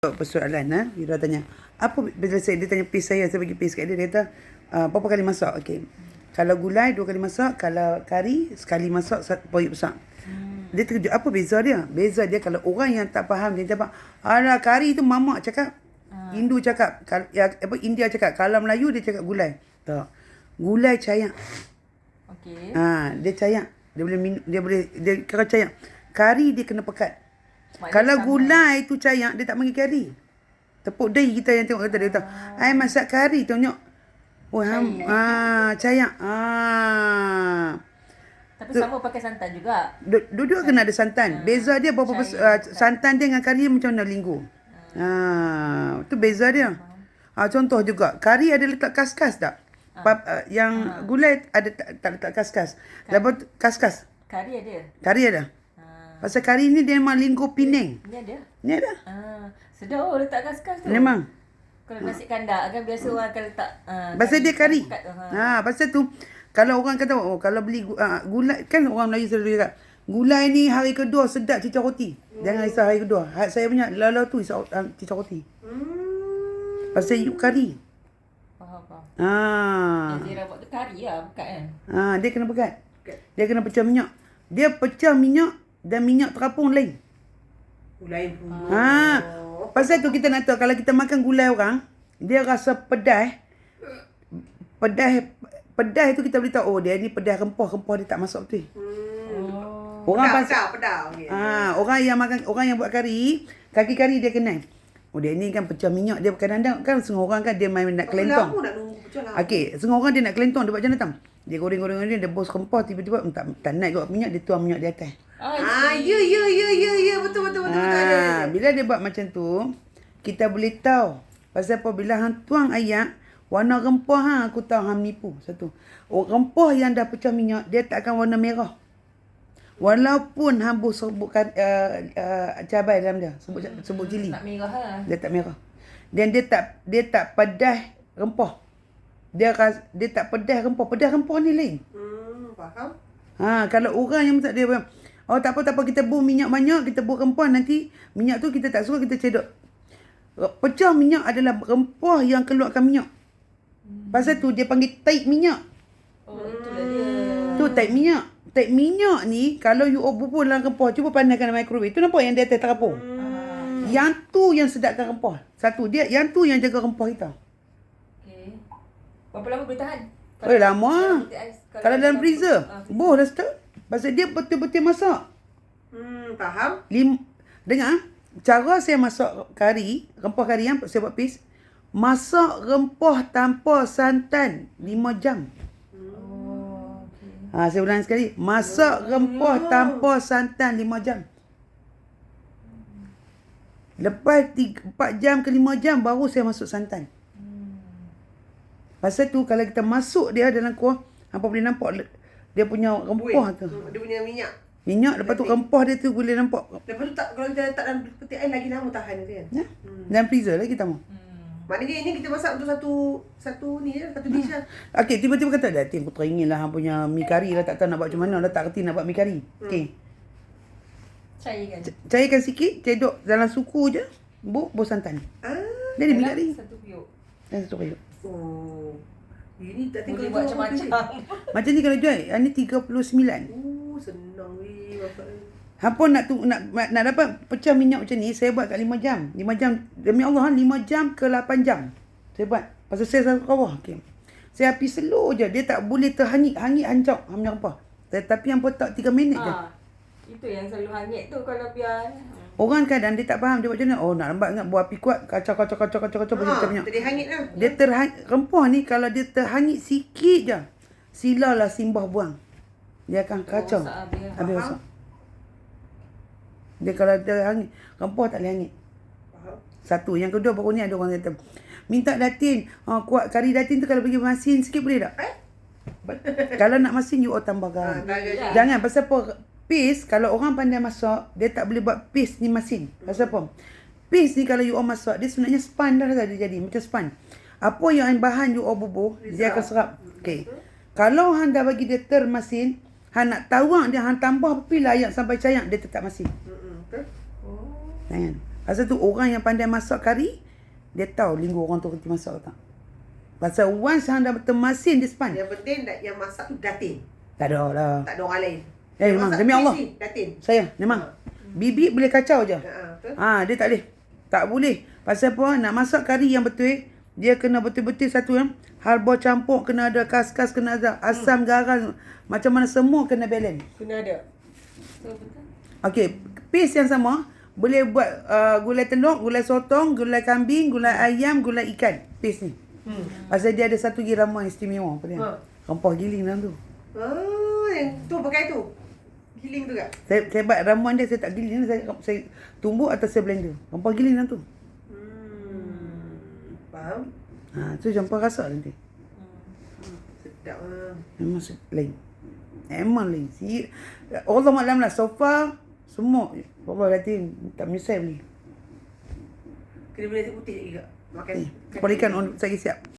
persoalan ha? Ira tanya apa bila saya dia tanya pis saya saya bagi pis kat dia dia kata uh, berapa kali masak? Okey. Kalau gulai dua kali masak kalau kari sekali masak satu poyuk besar. Hmm. dia terkejut apa beza dia? Beza dia kalau orang yang tak faham dia cakap alah kari tu mamak cakap uh. Hindu cakap kal, ya, apa India cakap kalau Melayu dia cakap gulai. Tak. Gulai cayak. Okey. ha, dia cayak. Dia boleh minum, dia boleh dia kalau cayak kari dia kena pekat Maknanya kalau sama. gulai tu cayak, dia tak panggil kari. Tepuk dahi kita yang tengok kata dia kata, "Ai masak kari tonyok." Oh, ham, ah, cayak. Ah. Tapi sama pakai santan juga. Du- Dua-dua kena ada santan. Beza dia berapa pers- uh, santan dia dengan kari macam mana linggu. Ah, tu beza dia. Ah, contoh juga, kari ada letak kaskas tak? Pap, uh, yang gulai ada tak, tak letak kaskas. Lepas tu kaskas. Kari ada. Kari ada. Pasal kari ni dia memang linggu Penang. Ni ada. Ni ada. Ha. Sedap oh letak kas-kas tu. Memang. Kalau nasi kandak kan biasa orang akan letak ha, Pasal dia kari. pekat tu, ha. Ha, pasal tu kalau orang kata oh kalau beli uh, gulai kan orang Melayu selalu cakap gulai ni hari kedua sedap cicak roti. Jangan risau hari kedua. Ha, saya punya lalau tu risau uh, cicak roti. Hmm. Pasal you kari. Faham faham. Ha. Zira buat tu kari lah pekat kan. Ha, dia kena pekat. Dia kena pecah minyak. Dia pecah minyak dan minyak terapung lain. Gulai pun. Ha. Pasal tu kita nak tahu kalau kita makan gulai orang, dia rasa pedas. Pedas pedas tu kita boleh tahu oh dia ni pedas rempah, rempah dia tak masuk betul. Hmm. Orang Pedas, pasal pedas. Ah, orang yang makan orang yang buat kari, kaki kari dia kenal. Oh dia ni kan pecah minyak dia kadang-kadang kan setengah orang kan dia main nak Berapa kelentong. lah? Okey, setengah orang dia nak kelentong dia buat macam mana tau? Dia goreng-goreng dia, dia bos rempah tiba-tiba mm, tak, tak naik kot minyak dia tuang minyak di atas. Ah, ya, ya, ya, ya, ya. Betul, betul, betul. betul. Ada, Ah, ada. bila dia buat macam tu, kita boleh tahu. Pasal apa bila hang tuang ayak, warna rempah hang aku tahu hang nipu. Satu. Oh, rempah yang dah pecah minyak, dia tak akan warna merah. Walaupun hang bus sebutkan uh, uh, cabai dalam dia, sebut sebut cili. Tak merah lah. Dia tak merah. Dan dia tak dia tak pedas rempah. Dia ras, dia tak pedas rempah. Pedas rempah ni lain. Hmm, faham? Ha, kalau orang yang tak dia Oh tak apa tak apa kita buang minyak banyak, kita buang rempah nanti minyak tu kita tak suka kita cedok. Pecah minyak adalah rempah yang keluarkan minyak. Pasal tu dia panggil taik minyak. Oh, itulah dia. Tu taik minyak. Taik minyak ni kalau you bubur dalam rempah cuba pandangkan dalam microwave. Tu nampak yang dia atas terapung. Hmm. Yang tu yang sedapkan rempah. Satu dia yang tu yang jaga rempah kita. Okey. Berapa lama boleh tahan? Eh lama. ais- Kalau dalam freezer, Ah, boh dah start. Pasal dia betul-betul masak. Hmm, faham? Lim, dengar, ah. cara saya masak kari, rempah kari yang saya buat pis, masak rempah tanpa santan 5 jam. Oh, okey. Ha, saya ulang sekali. Masak rempah tanpa santan 5 jam. Lepas 3, 4 jam ke 5 jam baru saya masuk santan. Pasal tu kalau kita masuk dia dalam kuah, apa boleh nampak dia punya rempah tu. Hmm, Dia punya minyak. Minyak lepas tu rempah dia tu boleh nampak. Lepas tu tak, kalau kita letak dalam peti air lagi lama tahan dia kan? Ya? Dalam freezer lah kita mau. Hmm. Maknanya ini kita masak untuk satu satu ni je, satu dish lah. Okey, tiba-tiba kata, Datin aku teringin lah hang punya mi kari lah. Tak tahu nak buat macam mana. Dah tak kerti nak buat mi kari. Okey. Cairkan. Cairkan sikit, cedok dalam suku je. Bu, bu santan. Ah, Jadi mi kari. Satu piuk. Dan satu kayu. oh. Ini tak Boleh tengok buat macam-macam. Macam ni kalau jual, yang ni 39. Oh, senang weh bapak. Hang pun nak, tu, nak, nak dapat pecah minyak macam ni, saya buat kat 5 jam. 5 jam, demi Allah, 5 jam ke 8 jam. Saya buat. Pasal saya selalu kawah. Okay. Saya api slow je. Dia tak boleh terhangit. Hangit hancur. Hang punya apa. Tapi yang tak 3 minit je. Ha. Itu yang selalu hanyut tu kalau biar. Orang kadang dia tak faham dia buat macam mana. Oh nak lambat ingat buat api kuat. Kacau kacau kacau kacau kacau Ha, pecah minyak. tadi hangit lah. Dia terhangit. Rempah ni kalau dia terhangit sikit je. Silalah simbah buang. Dia akan kacau. rosak habis lah. Rosak. Dia kalau terhangit. Rempah tak boleh hangit. Faham? Satu. Yang kedua baru ni ada orang kata. Minta datin. Ha, kuat kari datin tu kalau bagi masin sikit boleh tak? Eh? kalau nak masin you all tambah Ha, garam. ada. Jangan pasal apa? Paste kalau orang pandai masak, dia tak boleh buat paste ni masin. Pasal apa? Paste ni kalau you all masak, dia sebenarnya span dah dah dia jadi macam span. Apa yang bahan you all bubuh, dia akan serap. Okey. Kalau hang dah bagi dia termasin, hang nak tawang dia hang tambah api layak sampai cayak dia tetap masin. Hmm, betul. Oh. Jangan. Pasal tu orang yang pandai masak kari, dia tahu linggo orang tu kerti masak tak. Pasal once hang dah termasin dia span. Yang penting yang masak tu datin. Tak ada lah. Tak ada orang lain. Eh, Yang memang. Demi Allah. Saya, memang. Bibik boleh kacau je. Ha. Ha, dia tak boleh. Tak boleh. Pasal apa? Nak masak kari yang betul, dia kena betul-betul satu yang harba campur, kena ada kas-kas, kena ada asam, garam. Macam mana semua kena balance. Kena ada. So, betul. Okey, paste yang sama boleh buat uh, gulai tenuk, gulai sotong, gulai kambing, gulai ayam, gulai ikan. Paste ni. Hmm. Pasal dia ada satu lagi ramuan istimewa apa dia? Ha. Rempah giling dalam tu. Ah, yang tu pakai tu. Giling tu kak. Saya, saya buat ramuan dia, saya tak giling, saya, saya tumbuk atau saya blender. Rempah giling dalam tu. Hmm. Faham? Ha, tu campur rasa nanti. Sedap ah. Memang lain. Memang lain. Si, Allah maklum lah. So far, semua. Allah hati tak menyesal beli. Kena beli nasi putih lagi kak. Makan. Eh, on- saya siap.